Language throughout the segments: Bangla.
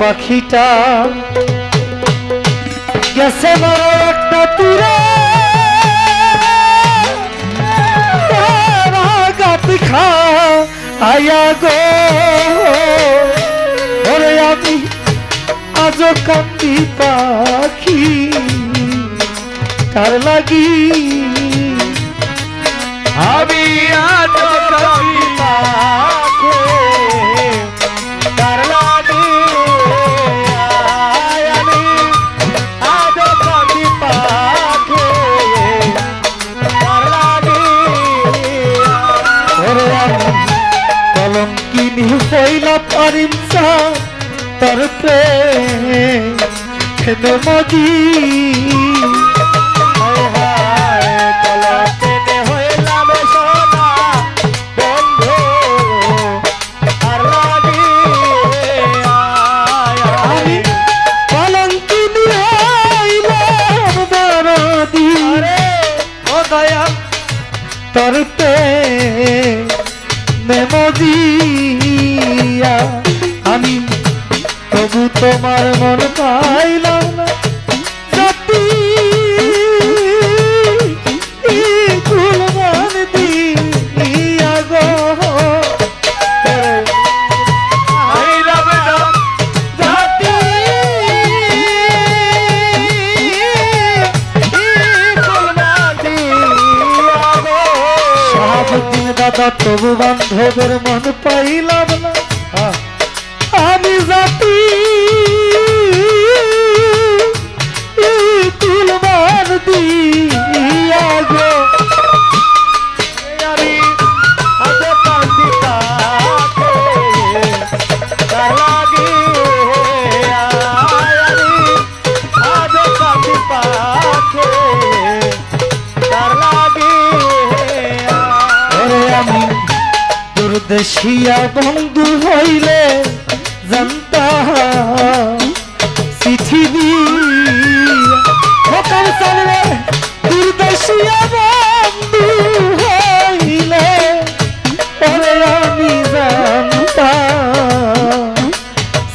পাখিটা গেছে বড় একটা তীরে। খা আয়া গো। ওরে আমি আজ কান্দি পাখি কার লাগি। আমি আজ কবি পাখে। ওরে আমি কলম কিনি হইলা পারিমসা তার প্রেম কলঙ্কিনি ও দয়া তোর মেমদিয়া আমি তবু তোমার মন পাইলাম তবু বান্ধবের মন পাইলাম দুর্দেশিয়া বন্ধু হইলে জানতা চলবে দুর্দেশিয়া বন্ধু হইলে? ওরে আমি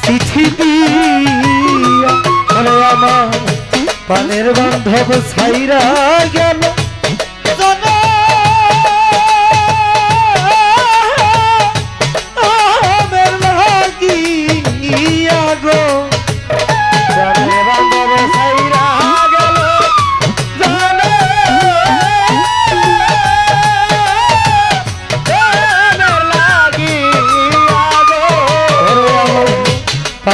চিঠি দিয়া আমার পানের বান্ধব ছাইরা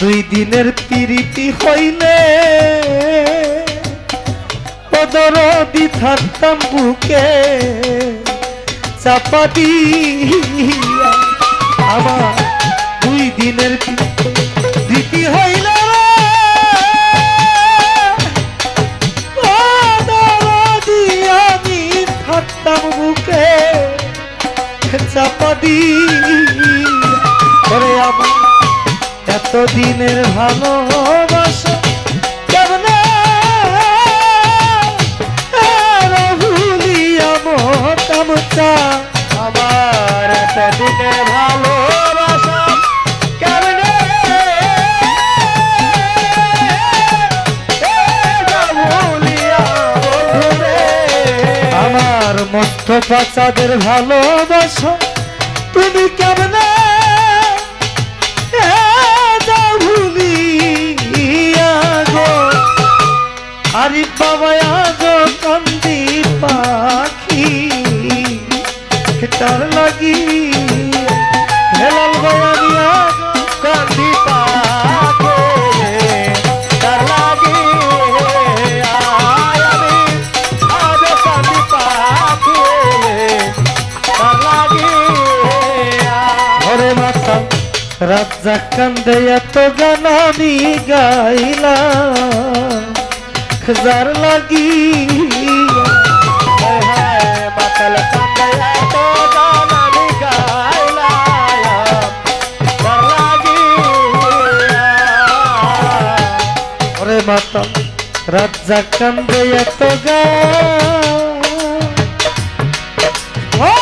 দুই দিনের পিরিতি হইলে পদরদি থাকতাম বুকে। চাপা দিয়া আমার দুই দিনের প্রীতি হইলে আমি থাকতাম বুকে। চাপা দিয়া করে আমার এতদিনের ভালোবাসা আমার এতদিনে ভালোবাসা কেমনে? আমার মস্ত বাচ্চাদের ভালোবাসা তুমি কেমনে রাজা কান্দে এত গান আমি গাইলাম। যার লাগি মাতা রাজ্জাক কান্দে এত গান ও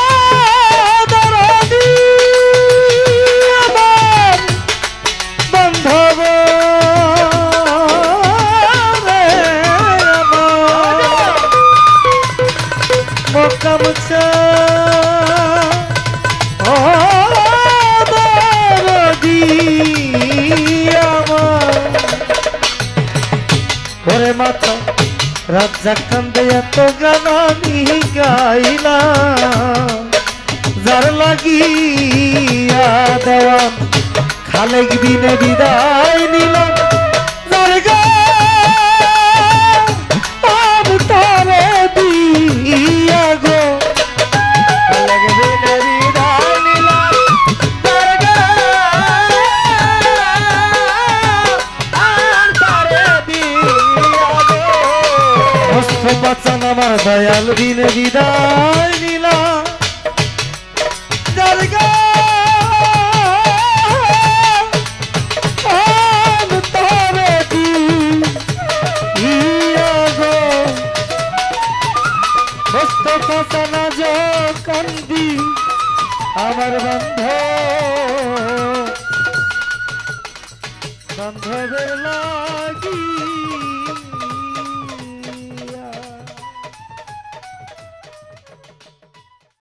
ওরে রাজা কান্দে এত গান আমি গাইলা যার লাগিয়া দেওয়ান খালেক বিদায় নিলাম। দয়াল বিনে বিদায় নিলাম যার গান আমি তারে দিয়া গো। মোস্তফা সানাজ কান্দি, আমার বন্ধ। বান্ধবের লা